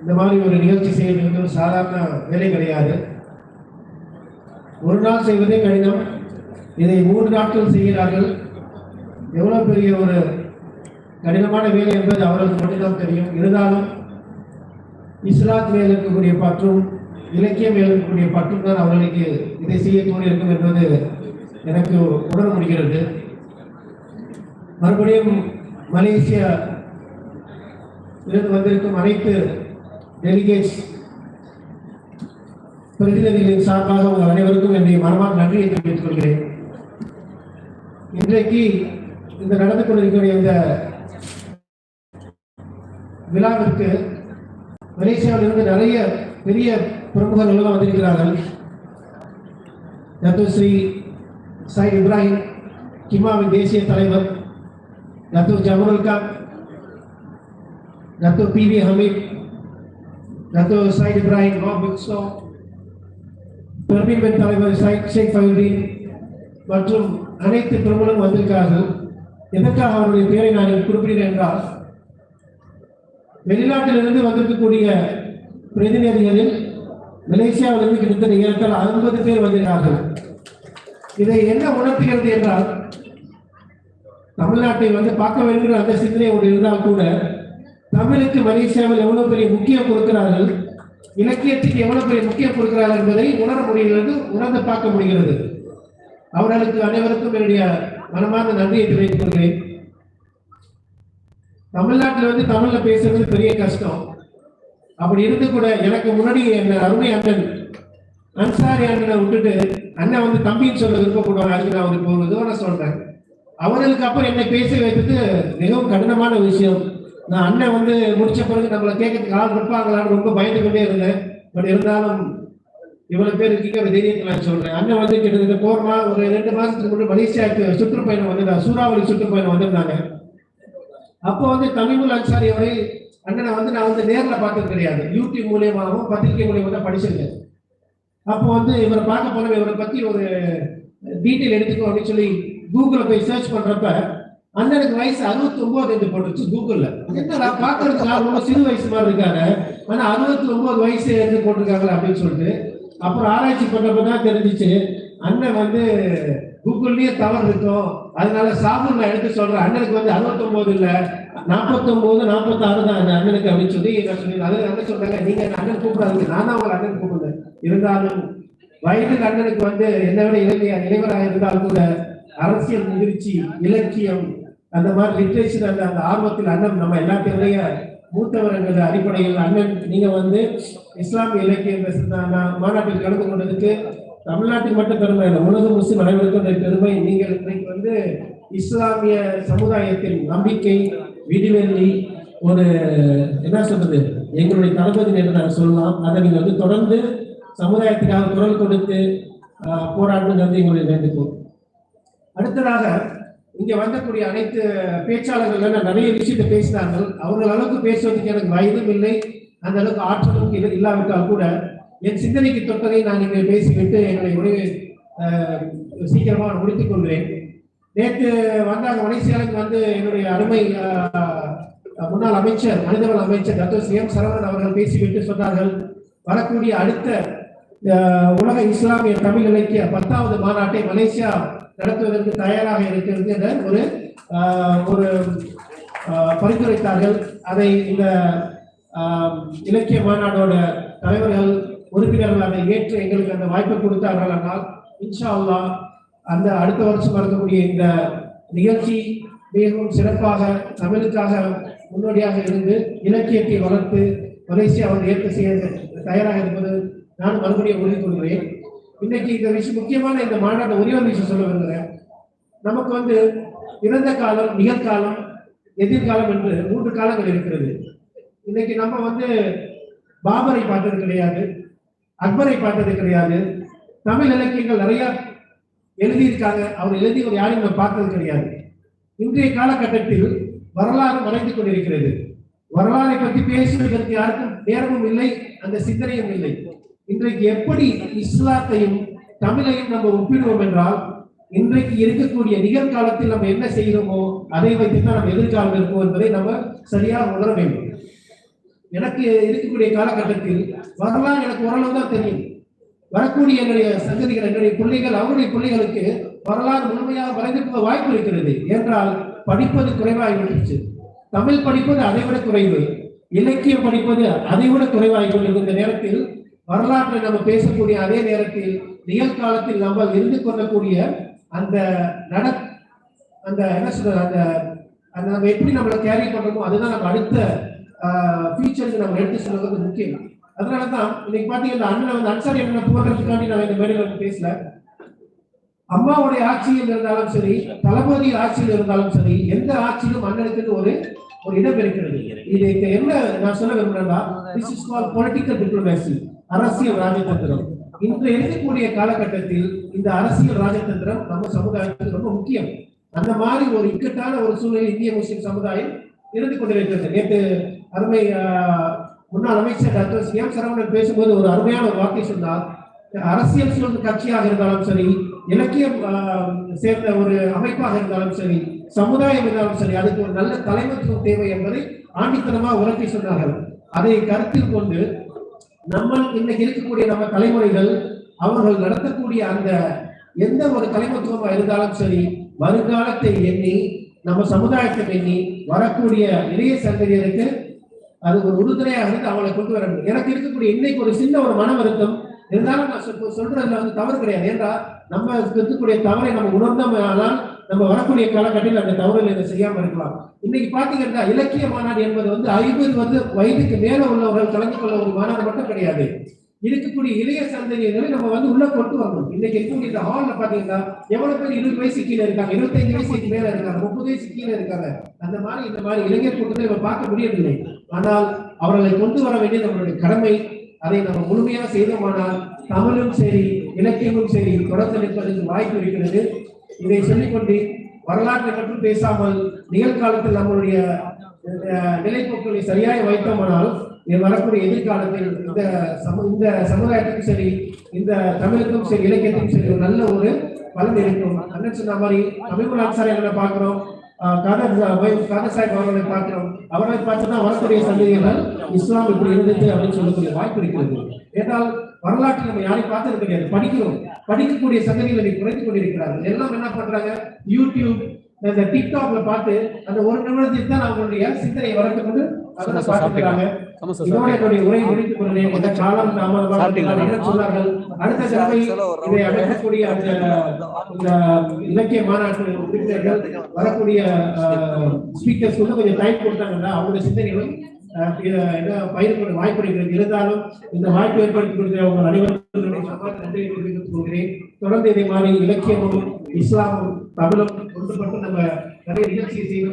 இந்த மாதிரி ஒரு நிகழ்ச்சி செய்வது வந்து ஒரு சாதாரண வேலை கிடையாது. ஒரு நாள் செய்வதே கடினம். இதை மூன்று நாட்கள் செய்கிறார்கள். எவ்வளோ பெரிய ஒரு கடினமான வேலை என்பது அவர்களுக்கு மட்டும்தான் தெரியும். இருந்தாலும் இஸ்லாத் மேல் இருக்கக்கூடிய பற்றும் இலக்கியம் மேல் இருக்கக்கூடிய பற்றும் தான் அவர்களுக்கு இதை செய்ய தோணியிருக்கும் என்பது எனக்கு உணர முடிகிறது. மறுபடியும் மலேசியா இருந்து வந்திருக்கும் அனைத்து டெலிகேட்ஸ் பிரதிநிதிகளின் சார்பாக உங்கள் அனைவருக்கும் என்னுடைய மரமாக நன்றியை தெரிவித்துக் கொள்கிறேன். இன்றைக்கு இந்த நடந்து கொண்டிருக்கக்கூடிய இந்த விழாவிற்கு மலேசியாவிலிருந்து நிறைய பெரிய பிரமுகர்கள் வந்திருக்கிறார்கள். டாக்டர் ஸ்ரீ இப்ராஹிம் கிமாவின் தேசிய தலைவர் doctor Jamarul Khan doctor P V Hameed dato Syed Ibrahim Robinson பிக்ஸோ தலைவர் சைட் ஷேக் ஃபைவுதீன் மற்றும் அனைத்து பிரபலம் வந்திருக்கிறார்கள். எதற்காக அவருடைய பெயரை நான் குறிப்பிடுகிறேன் என்றால் வெளிநாட்டிலிருந்து வந்திருக்கக்கூடிய பிரதிநிதிகளில் மலேசியாவிலிருந்து கிட்டத்தட்ட ஏற்கால் ஐம்பது பேர் வந்திருக்கிறார்கள். இதை என்ன உணர்த்துகிறது என்றால் தமிழ்நாட்டை வந்து பார்க்க வேண்டும் என்ற அந்த சிந்தனை ஒன்று இருந்தால் கூட தமிழுக்கு மலேசியாவில் எவ்வளவு பெரிய முக்கியம் கொடுக்கிறார்கள்? இலக்கியத்துக்கு எவ்வளவு பெரிய முக்கியம் கொடுக்கிறார்கள் என்பதை உணர முடிகிறது உணர்ந்து பார்க்க முடிகிறது. அவர்களுக்கு அனைவருக்கும் என்னுடைய மனமார்ந்த நன்றியை தெரிவித்துக் கொள்கிறேன் தமிழ்நாட்டில் வந்து தமிழ்ல பேசுறது பெரிய கஷ்டம். அப்படி இருந்து கூட எனக்கு முன்னாடி என்ன அருமை அண்ணன் அன்சாரி அண்ணனை விட்டுட்டு அண்ணன் வந்து தம்பின்னு சொல்ல விருப்பப்படுவாங்க அதுக்கு நான் வந்து ஒரு இதுவாக சொல்றேன். அவர்களுக்கு அப்புறம் என்னை பேச வைத்தது மிகவும் கடினமான விஷயம். நான் அண்ணன் வந்து முடிச்ச பிறகு நம்மளை கேட்கறதுக்கு ஆள் இருப்பாங்களான்னு ரொம்ப பயந்து கொண்டே இருந்தேன். பட் இருந்தாலும் இவ்வளவு பேர் இருக்கீங்க ஒரு நான் சொல்றேன். அண்ணன் வந்து கிட்டத்தட்ட போர்மா ஒரு ரெண்டு மாசத்துக்கு முன்னாடி மலேசியாவுக்கு சுற்றுப்பயணம் வந்திருந்தாங்க. சூறாவளி சுற்றுப்பயணம் வந்திருந்தாங்க. அப்போ வந்து தமிழ் அன்சாரி அவரை அண்ணனை வந்து நான் வந்து நேரில் பார்த்தது கிடையாது. யூடியூப் மூலியமாகவும் பத்திரிகை மூலியமாக தான் படிச்சிருக்கேன் அப்போ வந்து இவரை பார்க்க போனோம் இவரை பத்தி ஒரு டீட்டெயில் எடுத்துக்கோ அப்படின்னு சொல்லி கூகுளில் போய் சர்ச் பண்றப்ப அண்ணனுக்கு வயசு அறுபத்தி ஒன்பது என்று போட்டுச்சு கூகுள்ல என்னடா பாக்குறதுக்கு ரொம்ப சிறு வயசு மாதிரி இருக்காங்க ஆனா அறுபத்தி ஒன்பது வயசு என்று போட்டிருக்காங்களா அப்படின்னு சொல்லிட்டு அப்புறம் ஆராய்ச்சி பண்ணப்பதான் தெரிஞ்சிச்சு அண்ணன் வந்து கூகுள்லயே தவறு இருக்கும். அதனால சாபூர் நான் எடுத்து சொல்றேன். அண்ணனுக்கு வந்து அறுபத்தொன்பது இல்ல நாற்பத்தொன்பது நாற்பத்தாறு தான் அந்த அண்ணனுக்கு அப்படின்னு சொல்லி நான் சொல்லி அது அண்ணன் சொல்றாங்க நீங்க அண்ணன் கூப்பிடாதீங்க. நான் தான் உங்களை அண்ணன் கூப்பிடுறேன் இருந்தாலும் வயதுக்கு அண்ணனுக்கு வந்து என்னை விட இளைஞர் இளைவராக இருந்தாலும் கூட அரசியல் முதிர்ச்சி இலக்கியம் அந்த மாதிரி லிட்ரேச்சர் அந்த அந்த ஆர்வத்தில் அண்ணன் நம்ம எல்லாத்தையுடைய மூத்தவர் என்கிற அடிப்படையில் அண்ணன் நீங்க வந்து இஸ்லாமிய இலக்கியம் மாநாட்டில் கலந்து கொண்டதுக்கு தமிழ்நாட்டுக்கு மட்டும் பெருமை இல்லை உலக முஸ்லிம் அனைவருக்கும் பெருமை. நீங்கள் இன்றைக்கு வந்து இஸ்லாமிய சமுதாயத்தின் நம்பிக்கை விடிவெள்ளி ஒரு என்ன சொல்றது எங்களுடைய தளபதி என்று நாங்கள் சொல்லலாம். அதை நீங்கள் வந்து தொடர்ந்து சமுதாயத்துக்காக குரல் கொடுத்து ஆஹ், வந்து எங்களுடைய வேண்டுகோள். அடுத்ததாக இங்க வந்தக்கூடிய அனைத்து பேச்சாளர்கள் நிறைய விஷயத்தை பேசினார்கள். அவர்கள் அளவுக்கு பேசுவதற்கு எனக்கு வயதும் இல்லை. அந்த அளவுக்கு ஆற்றலும் இல்லாவிட்டால் கூட என் சிந்தனைக்கு தொட்டதை நான் இங்கே பேசிவிட்டு என்னுடைய உடைய சீக்கிரமாக முடித்துக் கொள்கிறேன். நேற்று வந்தாங்க மலேசியாவுக்கு வந்து என்னுடைய அருமை முன்னாள் அமைச்சர் மனிதவள அமைச்சர் டாக்டர் சி. எம். சரவணன் அவர்கள் பேசிவிட்டு சொன்னார்கள் வரக்கூடிய அடுத்த உலக இஸ்லாமிய தமிழ் இலக்கிய பத்தாவது மாநாட்டை மலேசியா நடத்துவதற்கு தயாராக இருக்கிறது என்ற ஒரு ஒரு பரிந்துரைத்தார்கள். அதை இந்த இலக்கிய மாநாடோட தலைவர்கள் உறுப்பினர்கள் அதை ஏற்று எங்களுக்கு அந்த வாய்ப்பை கொடுத்தார்கள் ஆனால் இன்ஷா அல்லா அந்த அடுத்த வருஷம் நடக்கக்கூடிய இந்த நிகழ்ச்சி மிகவும் சிறப்பாக தமிழுக்காக முன்னோடியாக இருந்து இலக்கியத்தை வளர்த்து மலேசியாவை ஏற்க செய்ய தயாராக இருப்பது நான் மறுபடியும் உறுதி கொள்கிறேன் இன்னைக்கு இந்த விஷயம் முக்கியமான இந்த மாநாட்டை ஒரே ஒரு விஷயம் சொல்ல விரும்புகிறேன் நமக்கு வந்து இறந்த காலம் நிகழ்காலம் எதிர்காலம் என்று மூன்று காலங்கள் இருக்கிறது. இன்னைக்கு நம்ம வந்து பாபரை பார்த்தது கிடையாது அக்பரை பார்த்தது கிடையாது தமிழ் இலக்கியங்கள் நிறைய எழுதியிருக்காங்க. அவர் எழுதியவர் யாரையும் நம்ம பார்த்தது கிடையாது. இன்றைய காலகட்டத்தில் வரலாறு மறைந்து கொண்டிருக்கிறது. வரலாறை பற்றி பேசுவதற்கு யாருக்கும் நேரமும் இல்லை அந்த சிந்தனையும் இல்லை. இன்றைக்கு எப்படி இஸ்லாத்தையும் தமிழையும் நம்ம ஒப்பிடுவோம் என்றால் இன்றைக்கு இருக்கக்கூடிய நிகழ்காலத்தில் நம்ம என்ன செய்கிறோமோ அதை வைத்து தான் நம்ம எதிர்காலம் இருக்கும் என்பதை நம்ம சரியாக உணர வேண்டும். எனக்கு இருக்கக்கூடிய காலகட்டத்தில் வரலாறு எனக்கு ஓரளவு தான் தெரியும். வரக்கூடிய என்னுடைய சங்கதிகள் என்னுடைய பிள்ளைகள் அவருடைய பிள்ளைகளுக்கு வரலாறு முழுமையாக வரைந்திருக்க வாய்ப்பு இருக்கிறது. என்றால் படிப்பது குறைவாகி தமிழ் படிப்பது அதை விட குறைவு. இலக்கியம் படிப்பது அதை விட குறைவாகி நேரத்தில் வரலாற்றை நம்ம பேசக்கூடிய அதே நேரத்தில் நிகழ்காலத்தில் நம்ம இருந்து கொள்ளக்கூடிய அந்த நட அந்த என்ன சொல்றது அந்த அந்த நம்ம எப்படி நம்மளை கேரி பண்றோமோ அதுதான் நம்ம அடுத்த ஃபியூச்சருக்கு நம்ம எடுத்து சொல்றது முக்கியம். அதனால தான் இன்னைக்கு பார்த்தீங்கன்னா அண்ணன் வந்து அன்சாரி அண்ணன் போடுறதுக்காண்டி நான் இந்த மேடையில் பேசல. அம்மாவுடைய ஆட்சியில் இருந்தாலும் சரி தளபதி ஆட்சியில் இருந்தாலும் சரி எந்த ஆட்சியிலும் அண்ணனுக்கு ஒரு ஒரு இடம் இருக்கிறது. இது என்ன நான் சொல்ல விரும்புறேன்னா this is call political diplomacy அரசியல் ராஜதந்திரம். இன்று இருக்கக்கூடிய காலகட்டத்தில் இந்த அரசியல் ராஜதந்திரம் நம்ம சமுதாயத்துக்கு ரொம்ப முக்கியம். அந்த மாதிரி ஒரு இக்கட்டான ஒரு சூழ்நிலை இந்திய முஸ்லிம் சமுதாயம் இருந்து கொண்டிருக்கிறது. நேற்று அருமை முன்னாள் அமைச்சர் டாக்டர் சி எம் சரவணன் பேசும்போது ஒரு அருமையான ஒரு வார்த்தை சொன்னார். அரசியல் சூழ்ந்த கட்சியாக இருந்தாலும் சரி இலக்கியம் சேர்ந்த ஒரு அமைப்பாக இருந்தாலும் சரி சமுதாயம் இருந்தாலும் சரி அதுக்கு ஒரு நல்ல தலைமைத்துவம் தேவை என்பதை ஆண்டித்தனமா உரத்தி சொன்னார்கள். அதை கருத்தில் கொண்டு நம்ம இன்னைக்கு இருக்கக்கூடிய நம்ம தலைமுறைகள் அவர்கள் நடத்தக்கூடிய அந்த எந்த ஒரு தலைமத்துவமா இருந்தாலும் சரி வருங்காலத்தை எண்ணி நம்ம சமுதாயத்தை எண்ணி வரக்கூடிய இளைய சந்ததியருக்கு அது ஒரு உறுதுணையாக இருந்து அவளை கொண்டு வர முடியும். எனக்கு இருக்கக்கூடிய இன்னைக்கு ஒரு சின்ன ஒரு மன வருத்தம் இருந்தாலும் நான் சொல்றதுல வந்து தவறு கிடையாது. ஏன்னா நம்ம இருக்கக்கூடிய தவறை நம்ம உணர்ந்தோம்னால் நம்ம வரக்கூடிய காலகட்டத்தில் அந்த தவறுகள் இதை செய்யாமல் இருக்கலாம். இன்னைக்கு பாத்தீங்கன்னா இலக்கிய மாநாடு என்பது வந்து ஐம்பது வந்து வயதுக்கு மேல உள்ளவர்கள் கலந்து கொள்ள ஒரு மாநாடு மட்டும் கிடையாது. இருக்கக்கூடிய இளைய சந்ததியினரை நம்ம வந்து உள்ள கொண்டு வரணும். இன்னைக்கு இருக்கக்கூடிய இந்த ஹால்ல பாத்தீங்கன்னா எவ்வளவு பேர் இருபது வயசு கீழே இருக்காங்க இருபத்தஞ்சு வயசுக்கு மேல இருக்காங்க முப்பது வயசு கீழே இருக்காங்க. அந்த மாதிரி இந்த மாதிரி இளைஞர் கூட்டத்தை நம்ம பார்க்க முடியவில்லை. ஆனால் அவர்களை கொண்டு வர வேண்டிய நம்மளுடைய கடமை. அதை நம்ம முழுமையாக செய்தோமானால் தமிழும் சரி இலக்கியமும் சரி தொடர்ந்து நிற்பதற்கு வாய்ப்பு இருக்கிறது. இதை சொல்லிக்கொண்டு வரலாற்றை மட்டும் பேசாமல் நிகழ்காலத்தில் நம்மளுடைய அஹ், நிலைப்போக்களை சரியாக வைத்தோமானால் வரக்கூடிய எதிர்காலத்தில் இந்த சமு இந்த சமுதாயத்துக்கும் சரி இந்த தமிழுக்கும் சரி இலக்கியத்துக்கும் சரி ஒரு நல்ல ஒரு பலன் இருக்கும். அண்ணன் சொன்ன மாதிரி தமிழ் ஆச்சாரியர்களை பார்க்கிறோம். காதர் காதர் சாஹிப் அவர்களை பார்க்கிறோம். அவர்களை பார்த்து தான் வரக்கூடிய சந்ததிகள் இஸ்லாம் இப்படி இருந்துச்சு அப்படின்னு சொல்லக்கூடிய வாய்ப்பு இருக்கிறது. ஏனால் வரலாற்றில் நம்ம யாரையும் பார்த்தது கிடையாது படிக்கிறோம். படிக்கக்கூடிய இன்னைக்கு குறைந்து கொண்டிருக்கிறார்கள். எல்லாம் என்ன பண்றாங்க? யூடியூப் இந்த டிக்டாக்ல பார்த்து அந்த ஒரு நிமிடத்தில் தான் அவங்களுடைய சிந்தனை வளர்த்து கொண்டு அதை பார்த்துக்கிறாங்க. இதோட என்னுடைய உரை முடித்துக் கொள்கிறேன் இந்த காலம் தாமதமாக சாப்பிட்டீங்களா? என்ன சொன்னார்கள்? அடுத்த தடவை இதை அமைக்கக்கூடிய அந்த இந்த இலக்கிய மாநாட்டு உறுப்பினர்கள் வரக்கூடிய ஸ்பீக்கர்ஸ் வந்து கொஞ்சம் டைம் கொடுத்தாங்கன்னா அவங்களுடைய சிந்தனைகளும் அஹ், இத- இத பயிர் கொள்ள வாய்ப்பு இருந்தாலும் இந்த வாய்ப்பு ஏற்படுத்தி கொடுத்த உங்கள் அனைவருக்கும் தொடர்ந்து இதே மாதிரி இலக்கியமும் இஸ்லாமும் தமிழும் ஒன்றுபட்டு நம்ம நிறைய நிகழ்ச்சியை செய்யணும்